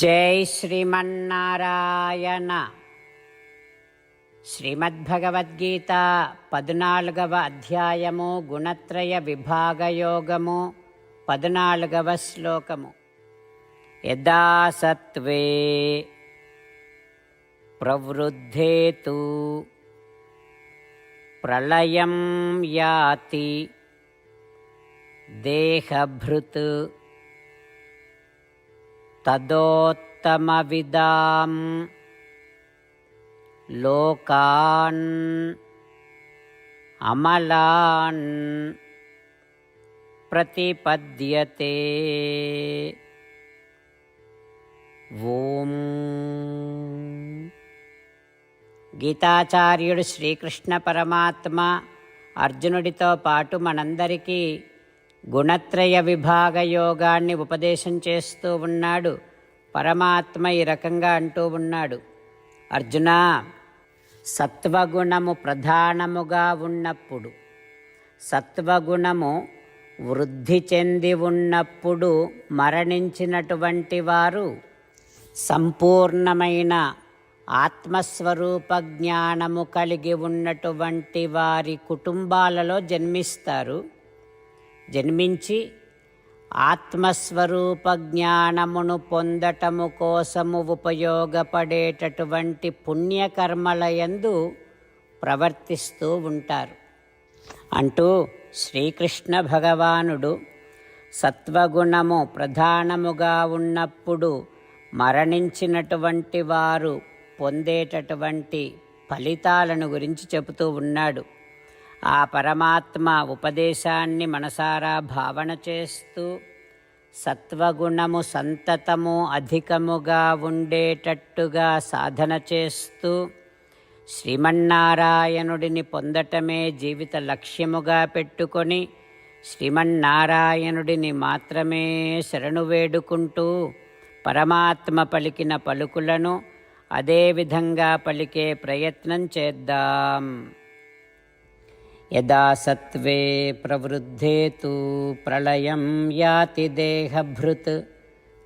జై శ్రీమన్నారాయణ. శ్రీమద్భగవద్గీత పద్నాలుగవ అధ్యాయము గుణత్రయ విభాగయోగము పద్నాలుగవ శ్లోకము. యదా సత్వే ప్రవృద్ధేతు ప్రళయం యాతి దేహభృత్ తదోత్తమవిదాం. లోకాన్ అమలాన్ ప్రతిపద్యతే. ఓం. గీతాచార్యుడు శ్రీకృష్ణ పరమాత్మ అర్జునుడితో పాటు మనందరికీ గుణత్రయ విభాగ యోగాన్ని ఉపదేశం చేస్తూ ఉన్నాడు. పరమాత్మ ఈ రకంగా అంటూ ఉన్నాడు. అర్జున సత్వగుణము ప్రధానముగా ఉన్నప్పుడు సత్వగుణము వృద్ధి చెంది ఉన్నప్పుడు మరణించినటువంటి వారు సంపూర్ణమైన ఆత్మస్వరూప జ్ఞానము కలిగి ఉన్నటువంటి వారి కుటుంబాలలో జన్మిస్తారు. జన్మించి ఆత్మస్వరూప జ్ఞానమును పొందటము కోసము ఉపయోగపడేటటువంటి పుణ్యకర్మలయందు ప్రవర్తిస్తూ ఉంటారు. అంటూ శ్రీకృష్ణ భగవానుడు సత్వగుణము ప్రధానముగా ఉన్నప్పుడు మరణించినటువంటి వారు పొందేటటువంటి ఫలితాలను గురించి చెబుతూ ఉన్నాడు. ఆ పరమాత్మ ఉపదేశాన్ని మనసారా భావన చేస్తూ సత్వగుణము సంతతము అధికముగా ఉండేటట్టుగా సాధన చేస్తూ శ్రీమన్నారాయణుడిని పొందటమే జీవిత లక్ష్యముగా పెట్టుకొని శ్రీమన్నారాయణుడిని మాత్రమే శరణు వేడుకుంటూ పరమాత్మ పలికిన పలుకులను అదేవిధంగా పలికే ప్రయత్నం చేద్దాం. యదా సత్వే ప్రవృద్ధే ప్రళయం యాతి దేహభృత్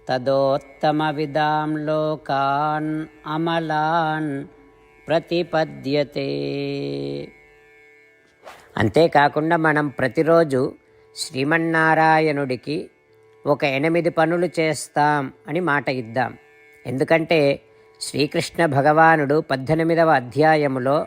తదోత్తమవిదాం లోకాన్ అమలాన్ ప్రతిపద్యతే. అంతేకాకుండా మనం ప్రతిరోజు శ్రీమన్నారాయణుడికి ఒక ఎనిమిది పనులు చేస్తాం అని మాట ఇద్దాం. ఎందుకంటే శ్రీకృష్ణ భగవానుడు పద్దెనిమిదవ అధ్యాయములో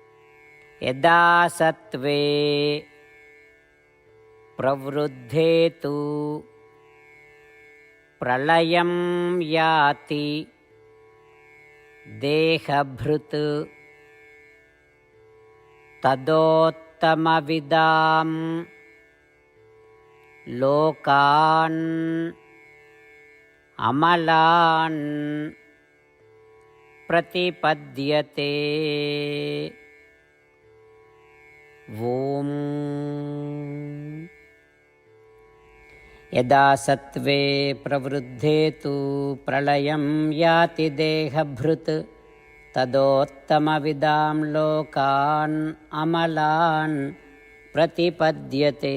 యదా సత్వే ప్రవృద్ధే తు ప్రళయం యాతి. దేహభృత్. తదోత్తమవిదాం. లోకాన్. అమలాన్. ప్రతిపద్యతే. ॐ यदा सत्त्वे प्रवृद्धे तु प्रलयं याति देहभृत् तदोत्तमविदां लोकान् अमलान् प्रतिपद्यते।